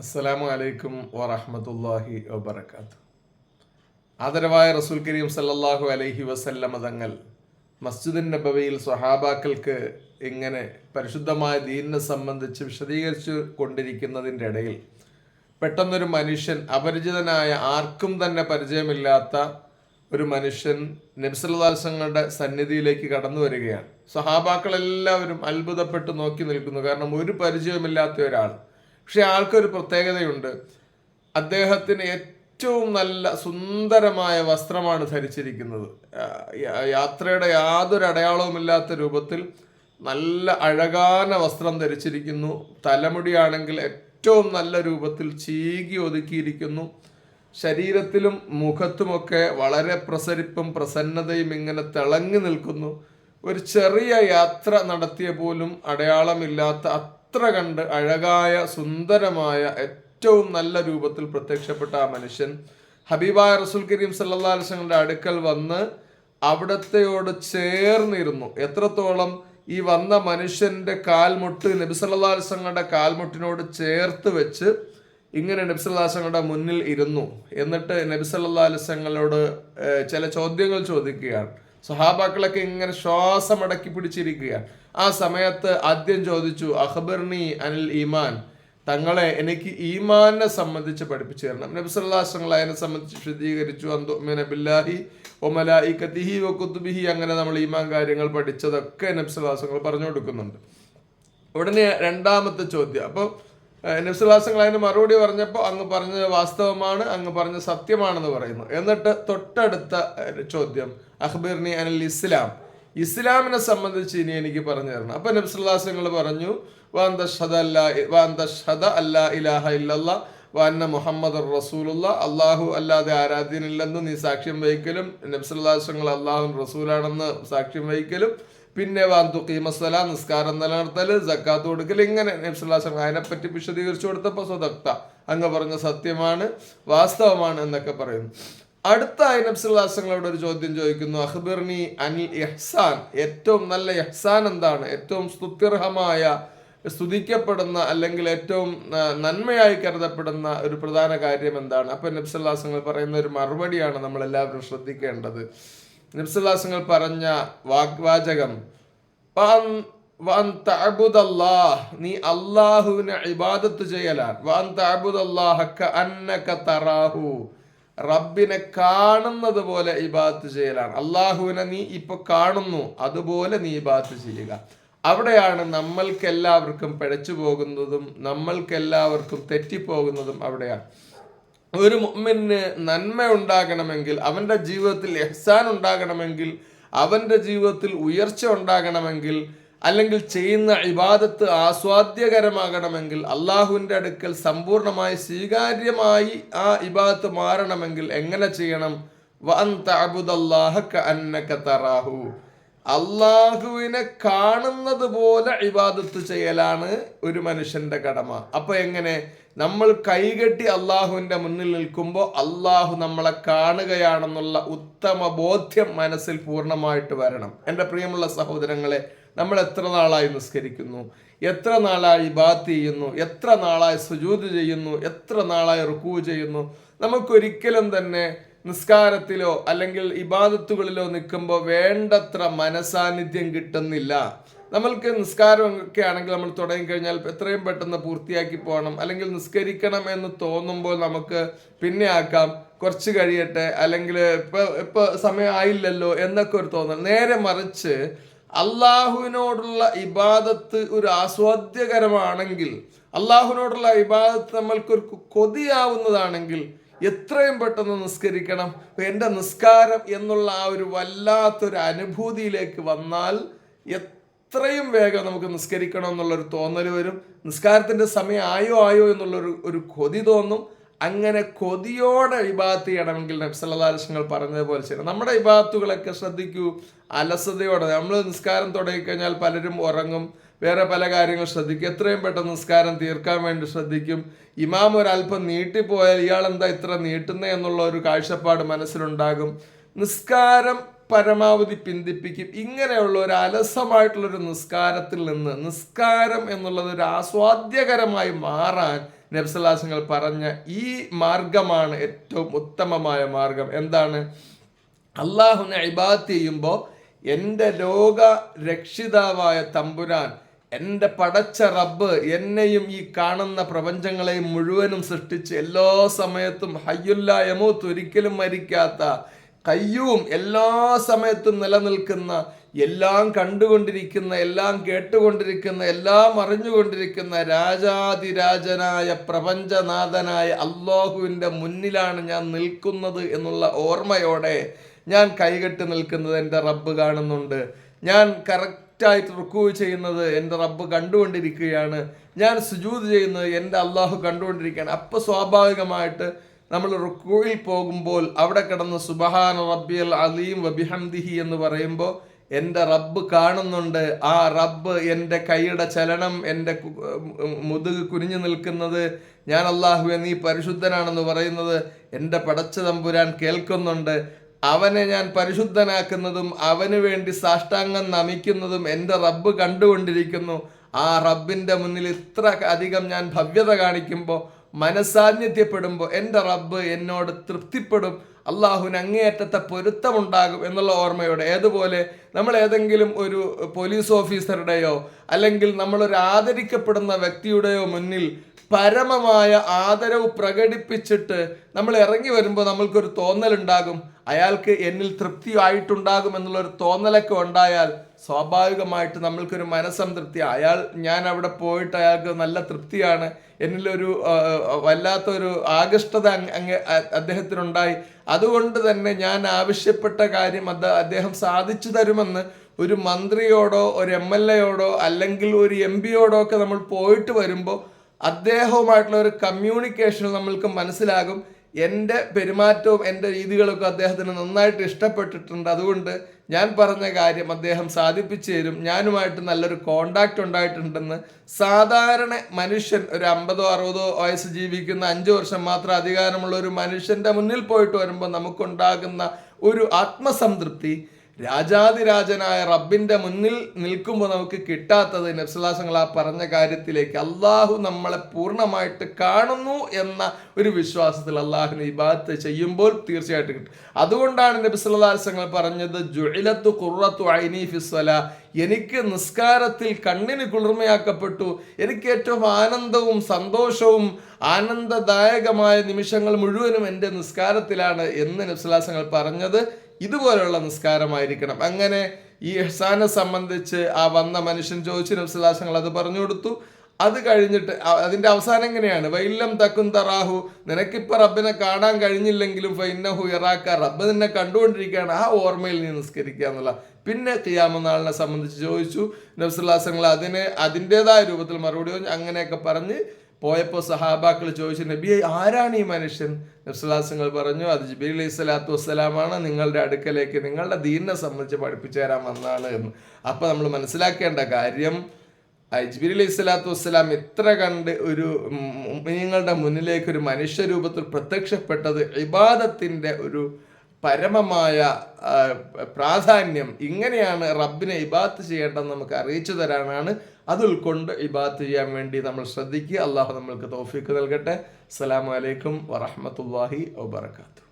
അസ്സലാമു അലൈക്കും വറഹമത്തല്ലാഹി വബർക്കാത്ത് ആദരവായ റസൂൽ കരീം സല്ലാഹു അലൈഹി വസല്ലമ തങ്ങൾ മസ്ജിദിൻ നബവിയിൽ സ്വഹാബാക്കൾക്ക് ഇങ്ങനെ പരിശുദ്ധമായ ദീനിനെ സംബന്ധിച്ച് വിശദീകരിച്ചു കൊണ്ടിരിക്കുന്നതിന്റെ ഇടയിൽ പെട്ടെന്നൊരു മനുഷ്യൻ അപരിചിതനായ ആർക്കും തന്നെ പരിചയമില്ലാത്ത ഒരു മനുഷ്യൻ നബ്സല്ലാസങ്ങളുടെ സന്നിധിയിലേക്ക് കടന്നു വരികയാണ്. സ്വഹാബാക്കളെല്ലാവരും അത്ഭുതപ്പെട്ട് നോക്കി നിൽക്കുന്നു. കാരണം ഒരു പരിചയമില്ലാത്ത ഒരാൾ പക്ഷെ ആൾക്കൊരു പ്രത്യേകതയുണ്ട്. അദ്ദേഹത്തിന് ഏറ്റവും നല്ല സുന്ദരമായ വസ്ത്രമാണ് ധരിച്ചിരിക്കുന്നത്. യാത്രയുടെ യാതൊരു അടയാളവുമില്ലാത്ത രൂപത്തിൽ നല്ല അഴകാന വസ്ത്രം ധരിച്ചിരിക്കുന്നു. തലമുടിയാണെങ്കിൽ ഏറ്റവും നല്ല രൂപത്തിൽ ചീകി ഒതുക്കിയിരിക്കുന്നു. ശരീരത്തിലും മുഖത്തുമൊക്കെ വളരെ പ്രസരിപ്പും പ്രസന്നതയും ഇങ്ങനെ തിളങ്ങി നിൽക്കുന്നു. ഒരു ചെറിയ യാത്ര നടത്തിയ പോലും അടയാളമില്ലാത്ത അത്ര കണ്ട് അഴകായ സുന്ദരമായ ഏറ്റവും നല്ല രൂപത്തിൽ പ്രത്യക്ഷപ്പെട്ട ആ മനുഷ്യൻ ഹബീബായ റസുൽ കരീം സല്ലാ അലൈഹി വസല്ലമയുടെ അടുക്കൽ വന്ന് അവിടത്തെയോട് ചേർന്നിരുന്നു. എത്രത്തോളം ഈ വന്ന മനുഷ്യന്റെ കാൽമുട്ട് നബി സല്ലല്ലാഹു അലൈഹി വസല്ലമയുടെ കാൽമുട്ടിനോട് ചേർത്ത് വെച്ച് ഇങ്ങനെ നബി സല്ലല്ലാഹു അലൈഹി വസല്ലമയുടെ മുന്നിൽ ഇരുന്നു. എന്നിട്ട് നബി സല്ലല്ലാഹു അലൈഹി വസല്ലമയോട് ഏഹ്, ചില ചോദ്യങ്ങൾ ചോദിക്കുകയാണ്. സഹാബാക്കളൊക്കെ ഇങ്ങനെ ശ്വാസം അടക്കി പിടിച്ചിരിക്കുകയാണ്. ആ സമയത്ത് ആദ്യം ചോദിച്ചു അഖബർണി അനിൽ ഈമാൻ തങ്ങളെ എനിക്ക് ഈമാനെ സംബന്ധിച്ച് പഠിപ്പിച്ചു തരണം. നബി സല്ലല്ലാഹു അലൈഹി വസല്ലം അതിനെ സംബന്ധിച്ച് വിശദീകരിച്ചു അന്തുമിന ബില്ലാഹി ഒ കത്തിഹി വക്കുത്തുബിഹി അങ്ങനെ നമ്മൾ ഈമാൻ കാര്യങ്ങൾ പഠിച്ചതൊക്കെ നബി സല്ലല്ലാഹു അലൈഹി പറഞ്ഞു കൊടുക്കുന്നുണ്ട്. ഉടനെ രണ്ടാമത്തെ ചോദ്യം. അപ്പോൾ നബ്സുലാസങ്ങൾ അതിന് മറുപടി പറഞ്ഞപ്പോൾ അങ്ങ് പറഞ്ഞത് വാസ്തവമാണ് അങ്ങ് പറഞ്ഞ സത്യമാണെന്ന് പറയുന്നു. എന്നിട്ട് തൊട്ടടുത്ത ചോദ്യം അഖ്ബിർനി അനിൽ ഇസ്ലാം. ഇസ്ലാമിനെ സംബന്ധിച്ച് ഇനി എനിക്ക് പറഞ്ഞു തരണം. അപ്പൊ നബ്സുല്ലാസങ്ങൾ പറഞ്ഞു വാന്ന മുഹമ്മദ് റസൂലുള്ള. അള്ളാഹു അല്ലാതെ ആരാധ്യനില്ലെന്ന് നീ സാക്ഷ്യം വഹിക്കലും നബ്സുല്ലാസങ്ങൾ അള്ളാഹു റസൂലാണെന്ന് സാക്ഷ്യം വഹിക്കലും പിന്നെ വാന്തു കീമസല നിസ്കാരം നിലനിർത്തൽ ജക്കാത്ത് കൊടുക്കൽ ഇങ്ങനെ നബ്സുല്ലാസ്ലം അതിനെപ്പറ്റി വിശദീകരിച്ചു കൊടുത്തപ്പോൾ സ്വതക്ത അങ്ങ് പറഞ്ഞ സത്യമാണ് വാസ്തവമാണ് എന്നൊക്കെ പറയുന്നു. അടുത്ത അയനബ്സുല്ലാസങ്ങളോട് ഒരു ചോദ്യം ചോദിക്കുന്നു അഹ്ബിർനി അനിൽ ഇഹ്സാൻ. ഏറ്റവും നല്ല ഇഹ്സാൻ എന്താണ്? ഏറ്റവും സ്തുത്യർഹമായ സ്തുതിക്കപ്പെടുന്ന അല്ലെങ്കിൽ ഏറ്റവും നന്മയായി കരുതപ്പെടുന്ന ഒരു പ്രധാന കാര്യം എന്താണ്? അപ്പൊ നബ്സുല്ലാസങ്ങൾ പറയുന്ന ഒരു മറുപടിയാണ് നമ്മൾ എല്ലാവരും ശ്രദ്ധിക്കേണ്ടത്. നബ്സുല്ലാസങ്ങൾ പറഞ്ഞ വാഗ്വാചകം "വഅൻ- വഅൻ നീ അള്ളാഹുവിനെ ഇബാദത്ത് ചെയ്യലാണ്. റബ്ബിനെ കാണുന്നത് പോലെ ഇബാദത്ത് ചെയ്യലാണ്. അള്ളാഹുവിനെ നീ ഇപ്പൊ കാണുന്നു അതുപോലെ നീ ഇബാദത്ത് ചെയ്യുക. അവിടെയാണ് നമ്മൾക്കെല്ലാവർക്കും പിഴച്ചു പോകുന്നതും നമ്മൾക്കെല്ലാവർക്കും തെറ്റിപ്പോകുന്നതും അവിടെയാണ്. ഒരു മുമ്മിന് നന്മ ഉണ്ടാകണമെങ്കിൽ അവന്റെ ജീവിതത്തിൽ എഹ്സാൻ ഉണ്ടാകണമെങ്കിൽ അവന്റെ ജീവിതത്തിൽ ഉയർച്ച ഉണ്ടാകണമെങ്കിൽ അല്ലെങ്കിൽ ചെയ്യുന്ന ഇബാദത്ത് ആസ്വാദ്യകരമാകണമെങ്കിൽ അള്ളാഹുവിന്റെ അടുക്കൽ സമ്പൂർണമായി സ്വീകാര്യമായി ആ ഇബാദത്ത് മാറണമെങ്കിൽ എങ്ങനെ ചെയ്യണം? വഅൻ തഅബുദല്ലാഹ കഅന്നക അള്ളാഹുവിനെ കാണുന്നത് പോലെ ഇബാദത്ത് ചെയ്യലാണ് ഒരു മനുഷ്യന്റെ കടമ. അപ്പൊ എങ്ങനെ? നമ്മൾ കൈകെട്ടി അള്ളാഹുവിന്റെ മുന്നിൽ നിൽക്കുമ്പോൾ അള്ളാഹു നമ്മളെ കാണുകയാണെന്നുള്ള ഉത്തമ ബോധ്യം മനസ്സിൽ പൂർണമായിട്ട് വരണം. എന്റെ പ്രിയമുള്ള സഹോദരങ്ങളെ നമ്മൾ എത്ര നാളായി നിസ്കരിക്കുന്നു? എത്ര നാളായി ബാത്ത് ചെയ്യുന്നു? എത്ര നാളായി സുജൂത് ചെയ്യുന്നു? എത്ര നാളായി റുക്കൂ ചെയ്യുന്നു? നമുക്കൊരിക്കലും തന്നെ നിസ്കാരത്തിലോ അല്ലെങ്കിൽ ഇബാദത്തുകളിലോ നിൽക്കുമ്പോൾ വേണ്ടത്ര മനസാന്നിധ്യം കിട്ടുന്നില്ല. നമ്മൾക്ക് നിസ്കാരം ഒക്കെ ആണെങ്കിൽ നമ്മൾ തുടങ്ങിക്കഴിഞ്ഞാൽ എത്രയും പെട്ടെന്ന് പൂർത്തിയാക്കി പോകണം. അല്ലെങ്കിൽ നിസ്കരിക്കണം എന്ന് തോന്നുമ്പോൾ നമുക്ക് പിന്നെ ആക്കാം. കുറച്ച് കഴിയട്ടെ. അല്ലെങ്കിൽ ഇപ്പൊ ഇപ്പൊ സമയം ആയില്ലല്ലോ എന്നൊക്കെ ഒരു തോന്നൽ. നേരെ മറിച്ച് അള്ളാഹുവിനോടുള്ള ഇബാദത്ത് ഒരു ആസ്വാദ്യകരമാണെങ്കിൽ അള്ളാഹുവിനോടുള്ള ഇബാദത്ത് നമ്മൾക്കൊരു കൊതിയാവുന്നതാണെങ്കിൽ എത്രയും പെട്ടെന്ന് നിസ്കരിക്കണം. എന്റെ നിസ്കാരം എന്നുള്ള ആ ഒരു വല്ലാത്തൊരു അനുഭൂതിയിലേക്ക് വന്നാൽ എത്രയും വേഗം നമുക്ക് നിസ്കരിക്കണം എന്നുള്ളൊരു തോന്നൽ വരും. നിസ്കാരത്തിന്റെ സമയം ആയോ ആയോ എന്നുള്ളൊരു ഒരു കൊതി തോന്നും. അങ്ങനെ കൊതിയോടെ ഇബാത്ത് ചെയ്യണമെങ്കിൽ നബ്സല്ലാസ്ങ്ങൾ പറഞ്ഞതുപോലെ ചെയ്യണം. നമ്മുടെ ഇബാത്തുകളൊക്കെ ശ്രദ്ധിക്കൂ അലസതയോടെ. നമ്മൾ നിസ്കാരം തുടങ്ങിക്കഴിഞ്ഞാൽ പലരും ഉറങ്ങും വേറെ പല കാര്യങ്ങൾ ശ്രദ്ധിക്കും. എത്രയും പെട്ടെന്ന് നിസ്കാരം തീർക്കാൻ വേണ്ടി ശ്രദ്ധിക്കും. ഇമാം ഒരല്പം നീട്ടിപ്പോയാൽ ഇയാൾ എന്താ ഇത്ര നീട്ടുന്നത് എന്നുള്ള ഒരു കാഴ്ചപ്പാട് മനസ്സിലുണ്ടാകും. നിസ്കാരം പരമാവധി പിന്തിപ്പിക്കും. ഇങ്ങനെയുള്ള ഒരു അലസമായിട്ടുള്ളൊരു നിസ്കാരത്തിൽ നിന്ന് നിസ്കാരം എന്നുള്ളത് ഒരു ആസ്വാദ്യകരമായി മാറാൻ നബ്സലാസങ്ങൾ പറഞ്ഞ ഈ മാർഗമാണ് ഏറ്റവും ഉത്തമമായ മാർഗം. എന്താണ്? അള്ളാഹുവിനെ ഇബാദത്ത് ചെയ്യുമ്പോൾ എന്റെ ലോക രക്ഷിതാവായ തമ്പുരാൻ എന്റെ പടച്ച റബ്ബ് എന്നെയും ഈ കാണുന്ന പ്രപഞ്ചങ്ങളെയും മുഴുവനും സൃഷ്ടിച്ച് എല്ലാ സമയത്തും ഹയ്യുല്ല യമൂത്ത് ഒരിക്കലും മരിക്കാത്ത കയ്യൂം എല്ലാ സമയത്തും നിലനിൽക്കുന്ന എല്ലാം കണ്ടുകൊണ്ടിരിക്കുന്ന എല്ലാം കേട്ടുകൊണ്ടിരിക്കുന്ന എല്ലാം അറിഞ്ഞുകൊണ്ടിരിക്കുന്ന രാജാതിരാജനായ പ്രപഞ്ചനാഥനായ അള്ളാഹുവിന്റെ മുന്നിലാണ് ഞാൻ നിൽക്കുന്നത് എന്നുള്ള ഓർമ്മയോടെ ഞാൻ കൈകെട്ടി നിൽക്കുന്നത് എന്റെ റബ്ബ് കാണുന്നുണ്ട്. ഞാൻ കറക്റ്റായിട്ട് റുക്കൂ ചെയ്യുന്നത് എന്റെ റബ്ബ് കണ്ടുകൊണ്ടിരിക്കുകയാണ്. ഞാൻ സുജൂത് ചെയ്യുന്നത് എന്റെ അള്ളാഹു കണ്ടുകൊണ്ടിരിക്കുകയാണ്. അപ്പോൾ സ്വാഭാവികമായിട്ട് നമ്മൾ റുക്കൂയിൽ പോകുമ്പോൾ അവിടെ കിടന്ന് സുബഹാന റബ്ബിയൽ അലീം വബിഹംദിഹി എന്ന് പറയുമ്പോൾ എന്റെ റബ്ബ് കാണുന്നുണ്ട്. ആ റബ്ബ് എന്റെ കൈയുടെ ചലനം എന്റെ മുതുക് കുനിഞ്ഞു നിൽക്കുന്നത്. ഞാൻ അള്ളാഹുവെ നീ പരിശുദ്ധനാണെന്ന് പറയുന്നത് എന്റെ പടച്ച തമ്പുരാൻ കേൾക്കുന്നുണ്ട്. അവനെ ഞാൻ പരിശുദ്ധനാക്കുന്നതും അവന് വേണ്ടി സാഷ്ടാംഗം നമിക്കുന്നതും എന്റെ റബ്ബ് കണ്ടുകൊണ്ടിരിക്കുന്നു. ആ റബ്ബിന്റെ മുന്നിൽ ഇത്ര അധികം ഞാൻ ഭവ്യത കാണിക്കുമ്പോൾ മനസാന്നിധ്യപ്പെടുമ്പോൾ എന്റെ റബ്ബ് എന്നോട് തൃപ്തിപ്പെടും. അള്ളാഹുവിന് അങ്ങേയറ്റത്തെ പൊരുത്തമുണ്ടാകും എന്നുള്ള ഓർമ്മയോടെ ഏതുപോലെ നമ്മൾ ഏതെങ്കിലും ഒരു പോലീസ് ഓഫീസറുടെയോ അല്ലെങ്കിൽ നമ്മളൊരു ആദരിക്കപ്പെടുന്ന വ്യക്തിയുടെയോ മുന്നിൽ പരമമായ ആദരവ് പ്രകടിപ്പിച്ചിട്ട് നമ്മൾ ഇറങ്ങി വരുമ്പോൾ നമ്മൾക്കൊരു തോന്നലുണ്ടാകും. അയാൾക്ക് എന്നിൽ തൃപ്തി ആയിട്ടുണ്ടാകും എന്നുള്ളൊരു തോന്നലൊക്കെ ഉണ്ടായാൽ സ്വാഭാവികമായിട്ട് നമ്മൾക്കൊരു മനസ്സംതൃപ്തി അയാൾ ഞാൻ അവിടെ പോയിട്ട് അയാൾക്ക് നല്ല തൃപ്തിയാണ്. എന്നിലൊരു വല്ലാത്തൊരു ആകൃഷ്ടത അങ്ങ് അദ്ദേഹത്തിനുണ്ടായി. അതുകൊണ്ട് തന്നെ ഞാൻ ആവശ്യപ്പെട്ട കാര്യം അത് അദ്ദേഹം സാധിച്ചു തരുമെന്ന് ഒരു മന്ത്രിയോടോ ഒരു എം എൽ എയോടോ അല്ലെങ്കിൽ ഒരു എം പിയോടോ ഒക്കെ നമ്മൾ പോയിട്ട് വരുമ്പോൾ അദ്ദേഹവുമായിട്ടുള്ള ഒരു കമ്മ്യൂണിക്കേഷൻ നമ്മൾക്ക് മനസ്സിലാകും. എന്റെ പെരുമാറ്റവും എന്റെ രീതികളൊക്കെ അദ്ദേഹത്തിന് നന്നായിട്ട് ഇഷ്ടപ്പെട്ടിട്ടുണ്ട്. അതുകൊണ്ട് ഞാൻ പറഞ്ഞ കാര്യം അദ്ദേഹം സാധിപ്പിച്ചു തരും. ഞാനുമായിട്ട് നല്ലൊരു കോണ്ടാക്റ്റ് ഉണ്ടായിട്ടുണ്ടെന്ന് സാധാരണ മനുഷ്യൻ ഒരു അമ്പതോ അറുപതോ വയസ്സ് ജീവിക്കുന്ന അഞ്ച് വർഷം മാത്രം അധികാരമുള്ള ഒരു മനുഷ്യന്റെ മുന്നിൽ പോയിട്ട് വരുമ്പോൾ നമുക്കുണ്ടാകുന്ന ഒരു ആത്മസംതൃപ്തി രാജാതിരാജനായ റബ്ബിന്റെ മുന്നിൽ നിൽക്കുമ്പോൾ നമുക്ക് കിട്ടാത്തത് നബ്സലാസങ്ങൾ ആ പറഞ്ഞ കാര്യത്തിലേക്ക് അള്ളാഹു നമ്മളെ പൂർണമായിട്ട് കാണുന്നു എന്ന ഒരു വിശ്വാസത്തിൽ അള്ളാഹുവിന് ഇബാദത്ത് ചെയ്യുമ്പോൾ തീർച്ചയായിട്ടും കിട്ടും. അതുകൊണ്ടാണ് നബ്സലാസങ്ങൾ പറഞ്ഞത് ജുഇലത്തു കുറത്തു ഐനി ഫിസ്വല എനിക്ക് നിസ്കാരത്തിൽ കണ്ണിന് കുളിർമയാക്കപ്പെട്ടു. എനിക്ക് ഏറ്റവും ആനന്ദവും സന്തോഷവും ആനന്ദദായകമായ നിമിഷങ്ങൾ മുഴുവനും എന്റെ നിസ്കാരത്തിലാണ് എന്ന് നബ്സലാസങ്ങൾ പറഞ്ഞത്. ഇതുപോലെയുള്ള നിസ്കാരമായിരിക്കണം. അങ്ങനെ ഈ ഇഹ്സാനെ സംബന്ധിച്ച് ആ വന്ന മനുഷ്യൻ ചോദിച്ചു നബ്സലാസങ്ങൾ അത് പറഞ്ഞു കൊടുത്തു. അത് കഴിഞ്ഞിട്ട് അതിന്റെ അവസാനം എങ്ങനെയാണ്? വൈല്ലം തക്കും തറാഹു നിനക്കിപ്പോൾ റബ്ബിനെ കാണാൻ കഴിഞ്ഞില്ലെങ്കിലും ഫൈനഹു ഇറാക്ക റബ്ബ് നിന്നെ കണ്ടുകൊണ്ടിരിക്കുകയാണ്. ആ ഓർമ്മയിൽ നീ നിസ്കരിക്കുക എന്നുള്ള. പിന്നെ ഖിയാമനാളിനെ സംബന്ധിച്ച് ചോദിച്ചു. നബ്സുല്ലാസങ്ങൾ അതിനെ അതിന്റെതായ രൂപത്തിൽ മറുപടി പറഞ്ഞു. അങ്ങനെയൊക്കെ പറഞ്ഞ് പോയപ്പോൾ സഹാബാക്കൾ ചോദിച്ചു നബിയെ ആരാണ് ഈ മനുഷ്യൻ? നബ്സുലാസങ്ങൾ പറഞ്ഞു അത് ജബി അലൈഹി സ്വലാത്തു വസ്സലാമാണ്. നിങ്ങളുടെ അടുക്കലേക്ക് നിങ്ങളുടെ ദീനിനെ സംബന്ധിച്ച് പഠിപ്പിച്ചു തരാൻ വന്നാണ് എന്ന്. അപ്പം നമ്മൾ മനസ്സിലാക്കേണ്ട കാര്യം ജിബിരി അലൈഹി സ്വലാത്തു വസ്സലാം ഇത്ര കണ്ട് ഒരു നിങ്ങളുടെ മുന്നിലേക്ക് ഒരു മനുഷ്യരൂപത്തിൽ പ്രത്യക്ഷപ്പെട്ടത് ഇബാദത്തിന്റെ ഒരു പരമമായ പ്രാധാന്യം ഇങ്ങനെയാണ് റബ്ബിനെ ഇബാത്ത് ചെയ്യേണ്ടതെന്ന് നമുക്ക് അറിയിച്ചു തരാനാണ് അത് ഉൾക്കൊണ്ട് ഇബാത്ത് ചെയ്യാൻ വേണ്ടി നമ്മൾ ശ്രദ്ധിക്കുക. അള്ളാഹു നമ്മൾക്ക് തോഫിക്ക് നൽകട്ടെ. അസ്സലാമലൈക്കും വറഹമത്തല്ലാഹി വബർക്കാത്തു